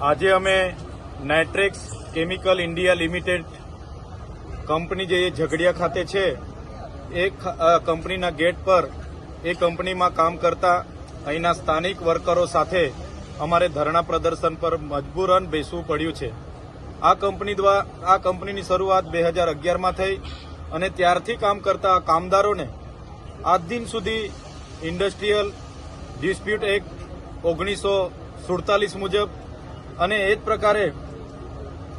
આજે અમે Nitrex chemical India limited company જે ઝઘડિયા ખાતે છે, એ કંપનીના ગેટ પર, એ કંપનીમાં કામ કરતા અહીંના સ્થાનિક વર્કરો સાથે અમારે ધરણા પ્રદર્શન પર મજબૂરન બેસવું પડ્યું છે. આ કંપની દ્વારા આ કંપનીની શરૂઆત બે હજાર અગિયારમાં થઈ અને ત્યારથી કામ કરતા કામદારોને આજ દિન સુધી ઇન્ડસ્ટ્રીયલ ડિસ્પ્યુટ એક્ટ ઓગણીસો સુડતાલીસ મુજબ અને એ જ પ્રકારે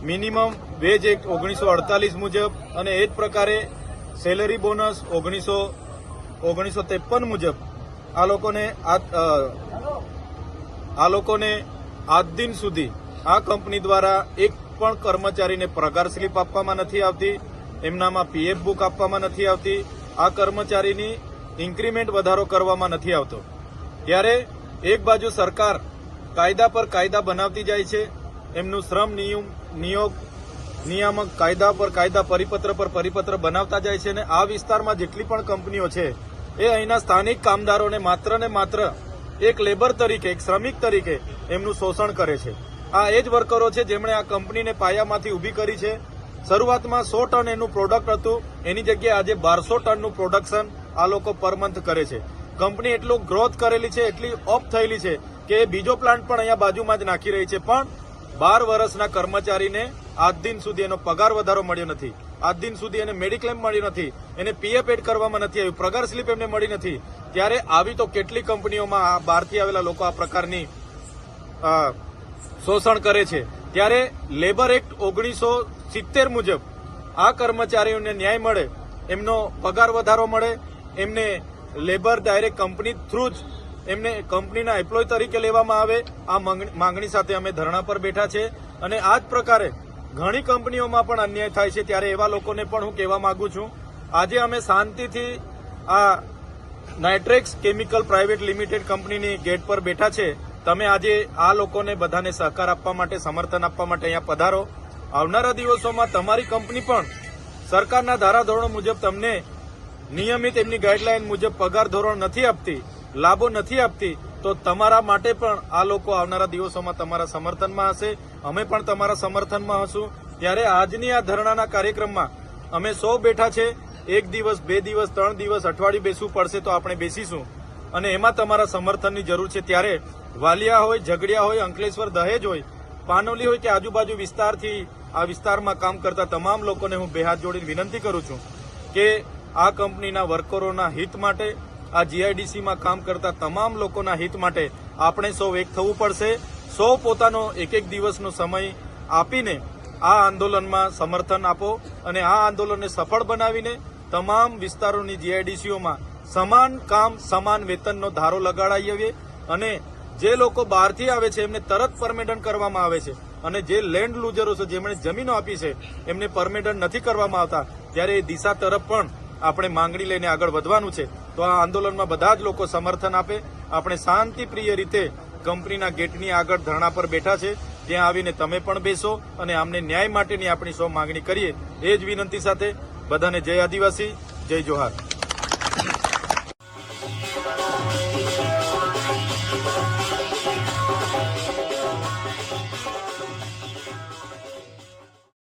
મિનિમમ વેજ એક્ટ ઓગણીસો અડતાલીસ મુજબ અને એ જ પ્રકારે સેલરી બોનસ ઓગણીસો ઓગણીસો ત્રેપન મુજબ આ લોકોને આ લોકોને આજ દિન સુધી આ કંપની દ્વારા એક પણ કર્મચારીને પગાર સ્લીપ આપવામાં નથી આવતી, એમનામાં પીએફ બુક આપવામાં નથી આવતી, આ કર્મચારીની ઇન્ક્રીમેન્ટ વધારો કરવામાં નથી આવતો. ત્યારે એક બાજુ સરકાર કાયદા પર કાયદા બનાવતી જાય છે. એમનું શ્રમ નિયમ, નિયોગ, નિયામક કાયદા પર કાયદા પરિપત્ર પર પરિપત્ર બનાવતા જાય છે અને આ વિસ્તારમાં જેટલી પણ કંપનીઓ છે, એ અહીંના સ્થાનિક કામદારોને માત્ર ને માત્ર એક લેબર તરીકે, એક શ્રમિક તરીકે એમનું શોષણ કરે છે. આ એ જ વર્કરો છે જેમણે આ કંપનીને પાયામાંથી ઊભી કરી છે. શરૂઆતમાં સો ટન એનું પ્રોડક્ટ હતું. એની જગ્યાએ આજે બારસો ટનનું પ્રોડક્શન આ લોકો પર મંથ કરે છે. કંપની એટલું ગ્રોથ કરેલી છે, એટલી ઓફ થયેલી છે કે બીજો પ્લાન્ટ પણ અહીંયા બાજુમાં જ નાખી રહી છે, પણ બાર વર્ષના કર્મચારીને આજ દિન સુધી એનો પગાર વધારો મળ્યો નથી. આજ દિન સુધી એને મેડિક્લેમ મળ્યું નથી. એને પીએફ એડ કરવામાં નથી આવ્યું. પગાર સ્લીપ એમને મળી નથી. ત્યારે આવી તો કેટલી કંપનીઓમાં આ બહારથી આવેલા લોકો આ પ્રકારની શોષણ કરે છે. ત્યારે લેબર એક્ટ ઓગણીસો સિત્તેર મુજબ આ કર્મચારીઓને ન્યાય મળે, એમનો પગાર વધારો મળે, એમને લેબર ડાયરેક્ટ કંપની થ્રુ જ એમને કંપનીના એમ્પ્લોય તરીકે લેવામાં આવે. આ માંગણી સાથે અમે ધરણા પર બેઠા છે. અને આ જ પ્રકારે ઘણી કંપનીઓમાં પણ અન્યાય થાય છે. ત્યારે એવા લોકોને પણ હું કહેવા માંગુ છું. આજે અમે શાંતિથી આ નાઇટ્રેક્સ કેમિકલ પ્રાઇવેટ લિમિટેડ કંપનીની ગેટ પર બેઠા છે. તમે આજે આ લોકોને બધાને સહકાર આપવા માટે, સમર્થન આપવા માટે અહીંયા પધારો. આવનારા દિવસોમાં તમારી કંપની પણ સરકારના ધારાધોરણો મુજબ તમને નિયમિત એમની ગાઈડલાઈન મુજબ પગાર ધોરણ નથી આપતી. લાભો નથી આપતી, તો તમારા માટે પણ આ લોકો આવનારા દિવસોમાં તમારા સમર્થનમાં હશે. અમે પણ તમારા સમર્થનમાં હશું. ત્યારે આજની આ ધરણાના કાર્યક્રમમાં અમે સૌ બેઠા છે. એક દિવસ, બે દિવસ, ત્રણ દિવસ અઠવાડિયું બેસવું પડશે તો આપણે બેસીશું. અને એમાં તમારા સમર્થનની જરૂર છે. ત્યારે વાલિયા હોય, ઝઘડિયા હોય, અંકલેશ્વર દહેજ હોય, પાનોલી હોય કે આજુબાજુ વિસ્તારથી આ વિસ્તારમાં કામ કરતા તમામ લોકોને હું બે હાથ જોડીને વિનંતી કરું છું કે આ કંપનીના વર્કરોના હિત માટે આ જીઆઈડીસીમાં કામ કરતા તમામ લોકોના હિત માટે આપણે સૌ એક થવું પડશે. સૌ પોતાનો એક એક દિવસનો સમય આપીને આ આંદોલનમાં સમર્થન આપો અને આ આંદોલનને સફળ બનાવીને તમામ વિસ્તારોની જીઆઈડીસીઓમાં સમાન કામ, સમાન વેતનનો ધારો લગાડાવીએ અને જે લોકો બહારથી આવે છે, એમને તરત પરમેડન કરવામાં આવે છે અને જે લેન્ડ લુઝરો છે, જેમણે જમીનો આપી છે, એમને પરમેડન નથી કરવામાં આવતા. ત્યારે એ દિશા તરફ પણ આપણે માંગણી લઈને આગળ વધવાનું છે. તો આ આંદોલનમાં બધા જ લોકો સમર્થન આપે. આપણે શાંતિપ્રિય રીતે કંપનીના ગેટની આગળ ધરણા પર બેઠા છે. ત્યાં આવીને તમે પણ બેસો અને આમને ન્યાય માટેની આપણી સૌ માંગણી કરીએ. એ જ વિનંતી સાથે બધાને જય આદિવાસી, જય જોહાર.